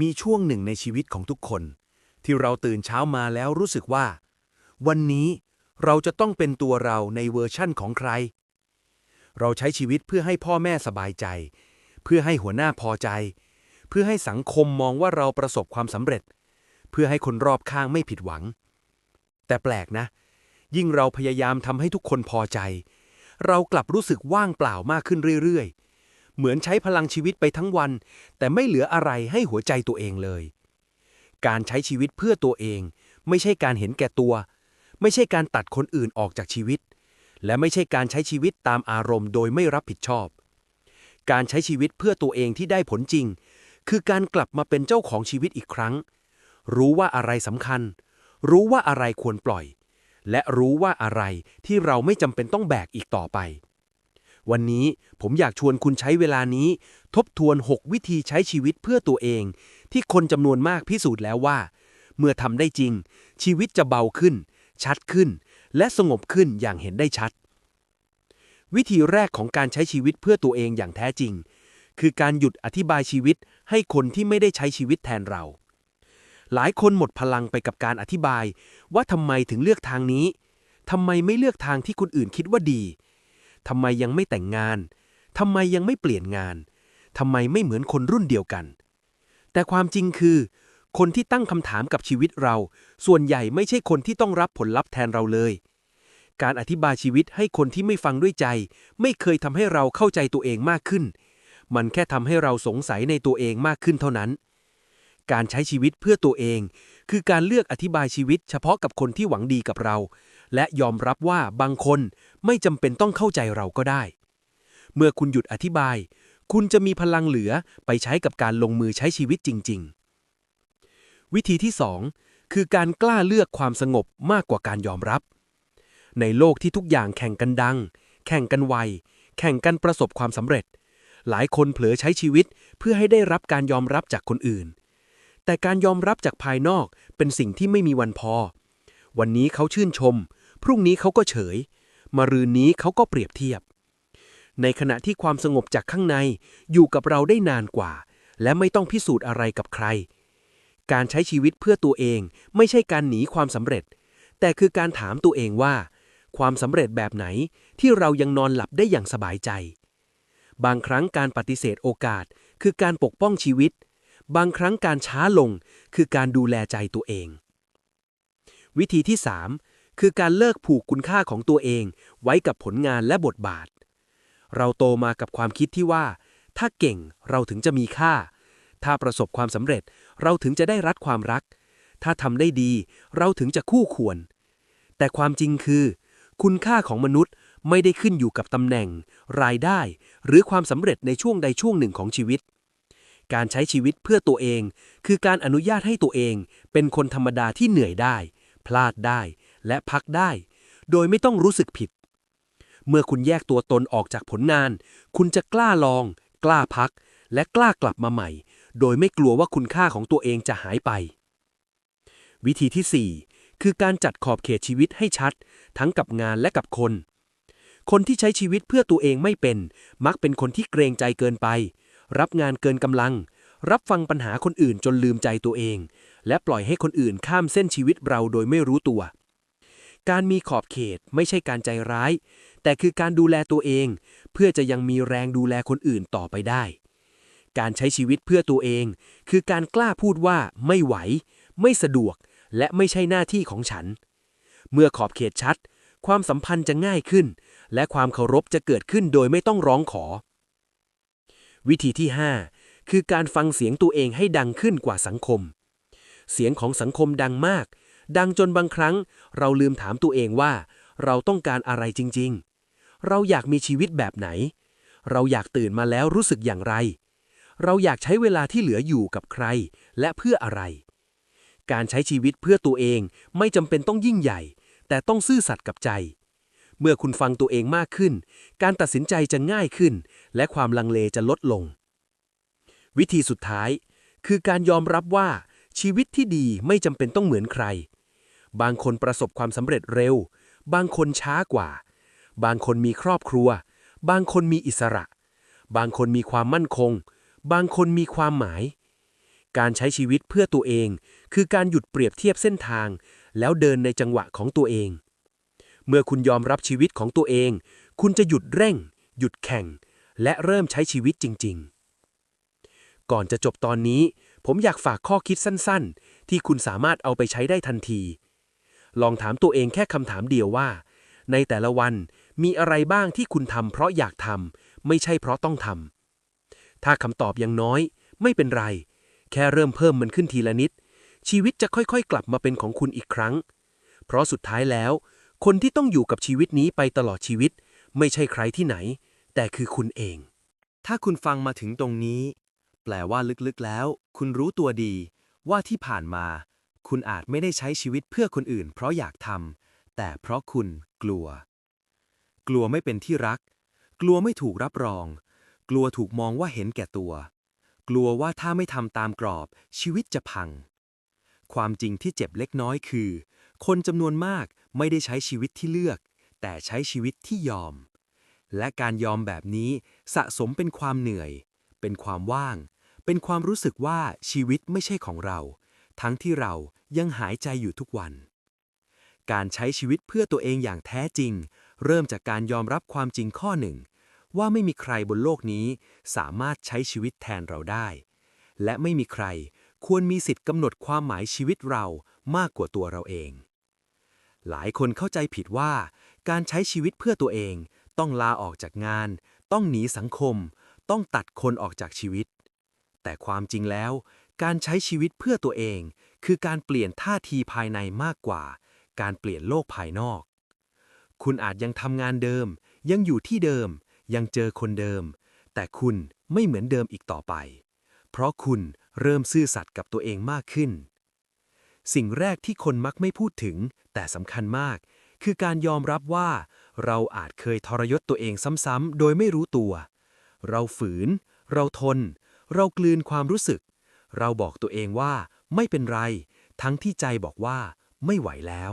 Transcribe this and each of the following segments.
มีช่วงหนึ่งในชีวิตของทุกคน ที่เราตื่นเช้ามาแล้วรู้สึกว่า วันนี้เราจะต้องเป็นตัวเราในเวอร์ชั่นของใคร เราใช้ชีวิตเพื่อให้พ่อแม่สบายใจ เพื่อให้หัวหน้าพอใจ เพื่อให้สังคมมองว่าเราประสบความสำเร็จ เพื่อให้คนรอบข้างไม่ผิดหวัง แต่แปลกนะ ยิ่งเราพยายามทำให้ทุกคนพอใจ เรากลับรู้สึกว่างเปล่ามากขึ้นเรื่อยๆ เหมือนใช้พลังชีวิตไปทั้งวัน แต่ไม่เหลืออะไรให้หัวใจตัวเองเลย การใช้ชีวิตเพื่อตัวเอง ไม่ใช่การเห็นแก่ตัว ไม่ใช่การตัดคนอื่นออกจากชีวิต และไม่ใช่การใช้ชีวิตตามอารมณ์โดยไม่รับผิดชอบ การใช้ชีวิตเพื่อตัวเองที่ได้ผลจริง คือการกลับมาเป็นเจ้าของชีวิตอีกครั้ง รู้ว่าอะไรสำคัญ รู้ว่าอะไรควรปล่อย และรู้ว่าอะไรที่เราไม่จำเป็นต้องแบกอีกต่อไป วันนี้ผมอยากชวนคุณใช้เวลานี้ ทบทวน 6 วิธีใช้ชีวิตเพื่อตัวเอง ที่คนจำนวนมากพิสูจน์แล้วว่า เมื่อทำได้จริง ชีวิตจะเบาขึ้น ชัดขึ้น และสงบขึ้นอย่างเห็นได้ชัด วิธีแรกของการใช้ชีวิตเพื่อตัวเองอย่างแท้จริง คือการหยุดอธิบายชีวิตให้คนที่ไม่ได้ใช้ชีวิตแทนเรา หลายคนหมดพลังไปกับการอธิบาย ว่าทำไมถึงเลือกทางนี้ทำไมไม่เลือกทางที่คนอื่นคิดว่าดี ทำไมยังไม่แต่งงานทำไมยังไม่เปลี่ยนงานทำไมไม่เหมือนคนรุ่นเดียวกัน แต่ความจริงคือ คนที่ตั้งคำถามกับชีวิตเรา ส่วนใหญ่ไม่ใช่คนที่ต้องรับผลลัพธ์แทนเราเลย การอธิบายชีวิตให้คนที่ไม่ฟังด้วยใจ ไม่เคยทำให้เราเข้าใจตัวเองมากขึ้น มันแค่ทำให้เราสงสัยในตัวเองมากขึ้นเท่านั้น การใช้ชีวิตเพื่อตัวเอง คือการเลือกอธิบายชีวิตเฉพาะกับคนที่หวังดีกับเรา และยอมรับว่าบางคนไม่จำเป็นต้องเข้าใจเราก็ได้ เมื่อคุณหยุดอธิบาย คุณจะมีพลังเหลือไปใช้กับการลงมือใช้ชีวิตจริง ๆ วิธีที่ 2 คือการกล้าเลือกความสงบมากกว่าการยอมรับ ในโลกที่ทุกอย่างแข่งกันดัง แข่งกันไว แข่งกันประสบความสำเร็จ หลายคนเผลอใช้ชีวิตเพื่อให้ได้รับการยอมรับจากคนอื่นแต่การยอมรับจากภายนอกเป็นสิ่งที่ไม่มีวันพอ วันนี้เขาชื่นชม พรุ่งนี้เขาก็เฉยมะรืนนี้เขาก็เปรียบเทียบ ในขณะที่ความสงบจากข้างในอยู่กับเราได้นานกว่า และไม่ต้องพิสูจน์อะไรกับใคร การใช้ชีวิตเพื่อตัวเองไม่ใช่การหนีความสำเร็จ แต่คือการถามตัวเองว่า ความสำเร็จแบบไหนที่เรายังนอนหลับได้อย่างสบายใจ บางครั้งการปฏิเสธโอกาส คือการปกป้องชีวิต บางครั้งการช้าลงคือการดูแลใจตัวเองวิธีที่ 3 คือการเลิกผูกคุณค่าของตัวเอง ไว้กับผลงานและบทบาท เราโตมากับความคิดที่ว่า ถ้าเก่งเราถึงจะมีค่า ถ้าประสบความสำเร็จเราถึงจะได้รับความรัก ถ้าทำได้ดีเราถึงจะคู่ควร แต่ความจริงคือ คุณค่าของมนุษย์ไม่ได้ขึ้นอยู่กับตำแหน่ง รายได้ หรือความสำเร็จในช่วงใดช่วงหนึ่งของชีวิต การใช้ชีวิตเพื่อตัวเอง คือการอนุญาตให้ตัวเอง เป็นคนธรรมดาที่เหนื่อยได้ พลาดได้ และพักได้ โดยไม่ต้องรู้สึกผิด เมื่อคุณแยกตัวตนออกจากผลงาน คุณจะกล้าลอง กล้าพัก และกล้ากลับมาใหม่ โดยไม่กลัวว่าคุณค่าของตัวเองจะหายไป วิธีที่ 4 คือการจัดขอบเขตชีวิตให้ชัด ทั้งกับงานและกับคน คนที่ใช้ชีวิตเพื่อตัวเองไม่เป็น มักเป็นคนที่เกรงใจเกินไป รับงานเกินกำลัง รับฟังปัญหาคนอื่นจนลืมใจตัวเอง และปล่อยให้คนอื่นข้ามเส้นชีวิตเราโดยไม่รู้ตัว การมีขอบเขตไม่ใช่การใจร้าย แต่คือการดูแลตัวเอง เพื่อจะยังมีแรงดูแลคนอื่นต่อไปได้ การใช้ชีวิตเพื่อตัวเอง คือการกล้าพูดว่าไม่ไหว ไม่สะดวก และไม่ใช่หน้าที่ของฉัน เมื่อขอบเขตชัด ความสัมพันธ์จะง่ายขึ้น และความเคารพจะเกิดขึ้นโดยไม่ต้องร้องขอ วิธีที่ 5 คือการฟังเสียงตัวเองให้ดังขึ้นกว่าสังคม เสียงของสังคมดังมาก ดังจนบางครั้ง เราลืมถามตัวเองว่า เราต้องการอะไรจริง ๆ เราอยากมีชีวิตแบบไหน เราอยากตื่นมาแล้วรู้สึกอย่างไร เราอยากใช้เวลาที่เหลืออยู่กับใคร และเพื่ออะไร การใช้ชีวิตเพื่อตัวเองไม่จำเป็นต้องยิ่งใหญ่ แต่ต้องซื่อสัตย์กับใจ เมื่อคุณฟังตัวเองมากขึ้น การตัดสินใจจะง่ายขึ้น และความลังเลจะลดลง วิธีสุดท้ายคือการยอมรับว่าชีวิตที่ดีไม่จำเป็นต้องเหมือนใคร บางคนประสบความสำเร็จเร็ว บางคนช้ากว่า บางคนมีครอบครัว บางคนมีอิสระ บางคนมีความมั่นคง บางคนมีความหมาย การใช้ชีวิตเพื่อตัวเอง คือการหยุดเปรียบเทียบเส้นทาง แล้วเดินในจังหวะของตัวเอง เมื่อคุณยอมรับชีวิตของตัวเอง คุณจะหยุดเร่ง หยุดแข่ง และเริ่มใช้ชีวิตจริง ๆ ก่อนจะจบตอนนี้ ผมอยากฝากข้อคิดสั้น ๆ ที่คุณสามารถเอาไปใช้ได้ทันที ลองถามตัวเองแค่คำถามเดียวว่า ในแต่ละวันมีอะไรบ้างที่คุณทำเพราะอยากทำไม่ใช่เพราะต้องทำถ้าคำตอบยังน้อย ไม่เป็นไร แค่เริ่มเพิ่มมันขึ้นทีละนิด ชีวิตจะค่อยๆ กลับมาเป็นของคุณอีกครั้ง เพราะสุดท้ายแล้ว คนที่ต้องอยู่กับชีวิตนี้ไปตลอดชีวิต ไม่ใช่ใครที่ไหน แต่คือคุณเอง ถ้าคุณฟังมาถึงตรงนี้ แปลว่าลึกๆแล้ว คุณรู้ตัวดี ว่าที่ผ่านมา คุณอาจไม่ได้ใช้ชีวิตเพื่อคนอื่น เพราะอยากทำแต่เพราะคุณกลัว กลัวไม่เป็นที่รัก กลัวไม่ถูกรับรอง กลัวถูกมองว่าเห็นแก่ตัว กลัวว่าถ้าไม่ทำตามกรอบ ชีวิตจะพัง ความจริงที่เจ็บเล็กน้อยคือ คนจำนวนมากไม่ได้ใช้ชีวิตที่เลือก แต่ใช้ชีวิตที่ยอม และการยอมแบบนี้สะสมเป็นความเหนื่อย เป็นความว่าง เป็นความรู้สึกว่าชีวิตไม่ใช่ของเรา ทั้งที่เรายังหายใจอยู่ทุกวัน การใช้ชีวิตเพื่อตัวเองอย่างแท้จริง เริ่มจากการยอมรับความจริงข้อหนึ่ง ว่าไม่มีใครบนโลกนี้สามารถใช้ชีวิตแทนเราได้ และไม่มีใครควรมีสิทธิ์กำหนดความหมายชีวิตเรามากกว่าตัวเราเอง หลายคนเข้าใจผิดว่า การใช้ชีวิตเพื่อตัวเอง ต้องลาออกจากงาน ต้องหนีสังคม ต้องตัดคนออกจากชีวิต แต่ความจริงแล้ว การใช้ชีวิตเพื่อตัวเอง คือการเปลี่ยนท่าทีภายในมากกว่า การเปลี่ยนโลกภายนอก คุณอาจยังทำงานเดิม ยังอยู่ที่เดิม ยังเจอคนเดิม แต่คุณไม่เหมือนเดิมอีกต่อไป เพราะคุณเริ่มซื่อสัตย์กับตัวเองมากขึ้น สิ่งแรกที่คนมักไม่พูดถึง แต่สำคัญมาก คือการยอมรับว่า เราอาจเคยทรยศตัวเองซ้ำๆโดยไม่รู้ตัว เราฝืน เราทน เรากลืนความรู้สึก เราบอกตัวเองว่าไม่เป็นไร ทั้งที่ใจบอกว่าไม่ไหวแล้ว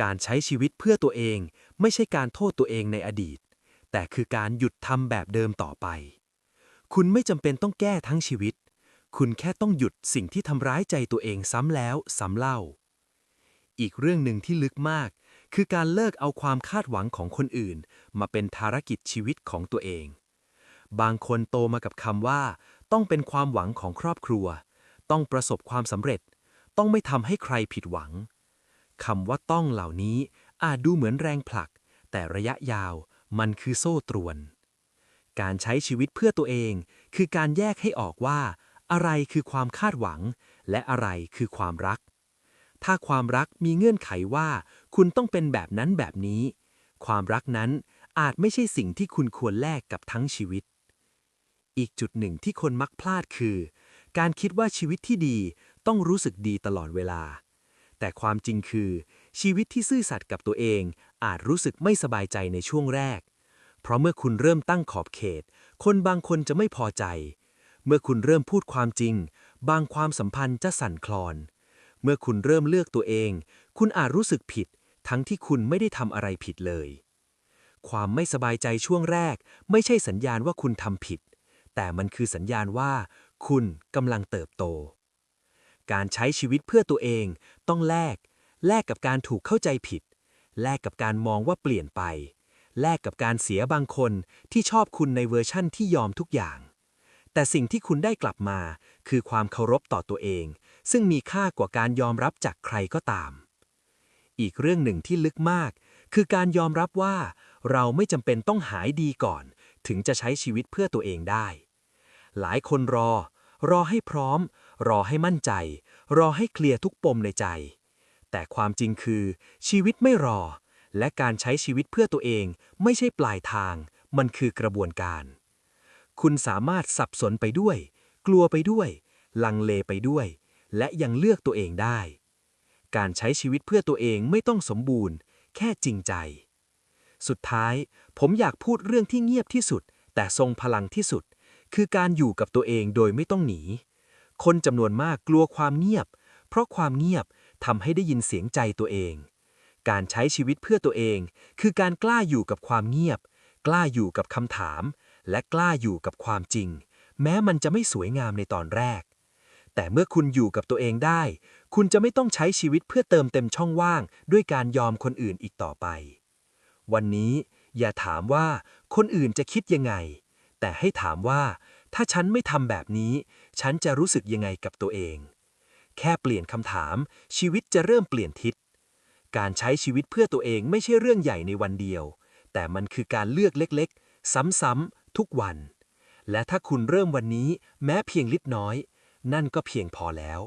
การใช้ชีวิตเพื่อตัวเองไม่ใช่การโทษตัวเองในอดีต แต่คือการหยุดทำแบบเดิมต่อไป คุณไม่จำเป็นต้องแก้ทั้งชีวิต คุณแค่ต้องหยุดสิ่งที่ทำร้ายใจตัวเองซ้ำแล้วซ้ำเล่า อีกเรื่องหนึ่งที่ลึกมาก คือการเลิกเอาความคาดหวังของคนอื่น มาเป็นภารกิจชีวิตของตัวเองบางคนโตมากับคำว่า ต้องเป็นความหวังของครอบครัว ต้องประสบความสำเร็จ ต้องไม่ทำให้ใครผิดหวังคำว่าต้องเหล่านี้อาจดูเหมือนแรงผลัก แต่ระยะยาวมันคือโซ่ตรวน การใช้ชีวิตเพื่อตัวเอง คือการแยกให้ออกว่า อะไรคือความคาดหวัง และอะไรคือความรัก ถ้าความรักมีเงื่อนไขว่า คุณต้องเป็นแบบนั้นแบบนี้ ความรักนั้นอาจไม่ใช่สิ่งที่คุณควรแลกกับทั้งชีวิต อีกจุดหนึ่งที่คนมักพลาดคือ การคิดว่าชีวิตที่ดีต้องรู้สึกดีตลอดเวลา แต่ความจริงคือ ชีวิตที่ซื่อสัตย์กับตัวเองอาจรู้สึกไม่สบายใจในช่วงแรก เพราะเมื่อคุณเริ่มตั้งขอบเขต คนบางคนจะไม่พอใจ เมื่อคุณเริ่มพูดความจริง บางความสัมพันธ์จะสั่นคลอน เมื่อคุณเริ่มเลือกตัวเอง คุณอาจรู้สึกผิด ทั้งที่คุณไม่ได้ทำอะไรผิดเลย ความไม่สบายใจช่วงแรก ไม่ใช่สัญญาณว่าคุณทำผิด แต่มันคือสัญญาณว่า คุณกำลังเติบโต การใช้ชีวิตเพื่อตัวเองต้องแลก แลกกับการถูกเข้าใจผิด แลกกับการมองว่าเปลี่ยนไป แลกกับการเสียบางคนที่ชอบคุณในเวอร์ชั่นที่ยอมทุกอย่าง แต่สิ่งที่คุณได้กลับมาคือความเคารพต่อตัวเอง ซึ่งมีค่ากว่าการยอมรับจากใครก็ตาม อีกเรื่องหนึ่งที่ลึกมาก คือการยอมรับว่า เราไม่จำเป็นต้องหายดีก่อน ถึงจะใช้ชีวิตเพื่อตัวเองได้ หลายคนรอ รอให้พร้อม รอให้มั่นใจ รอให้เคลียร์ทุกปมในใจ แต่ความจริงคือ ชีวิตไม่รอ และการใช้ชีวิตเพื่อตัวเองไม่ใช่ปลายทาง มันคือกระบวนการ คุณสามารถสับสนไปด้วย กลัวไปด้วย ลังเลไปด้วย และยังเลือกตัวเองได้ การใช้ชีวิตเพื่อตัวเองไม่ต้องสมบูรณ์ แค่จริงใจ สุดท้าย ผมอยากพูดเรื่องที่เงียบที่สุด แต่ทรงพลังที่สุด คือการอยู่กับตัวเองโดยไม่ต้องหนี คนจำนวนมากกลัวความเงียบ เพราะความเงียบทำให้ได้ยินเสียงใจตัวเอง การใช้ชีวิตเพื่อตัวเอง คือการกล้าอยู่กับความเงียบ กล้าอยู่กับคำถาม และกล้าอยู่กับความจริง แม้มันจะไม่สวยงามในตอนแรก แต่เมื่อคุณอยู่กับตัวเองได้ คุณจะไม่ต้องใช้ชีวิตเพื่อเติมเต็มช่องว่าง ด้วยการยอมคนอื่นอีกต่อไป วันนี้อย่าถามว่าคนอื่นจะคิดยังไง แต่ให้ถามว่า ถ้าฉันไม่ทำแบบนี้ ฉันจะรู้สึกยังไงกับตัวเอง แค่เปลี่ยนคำถาม ชีวิตจะเริ่มเปลี่ยนทิศ การใช้ชีวิตเพื่อตัวเองไม่ใช่เรื่องใหญ่ในวันเดียว แต่มันคือการเลือกเล็กๆ ซ้ำๆทุกวัน และถ้าคุณเริ่มวันนี้ แม้เพียงล็กน้อย นั่นก็เพียงพอแล้ว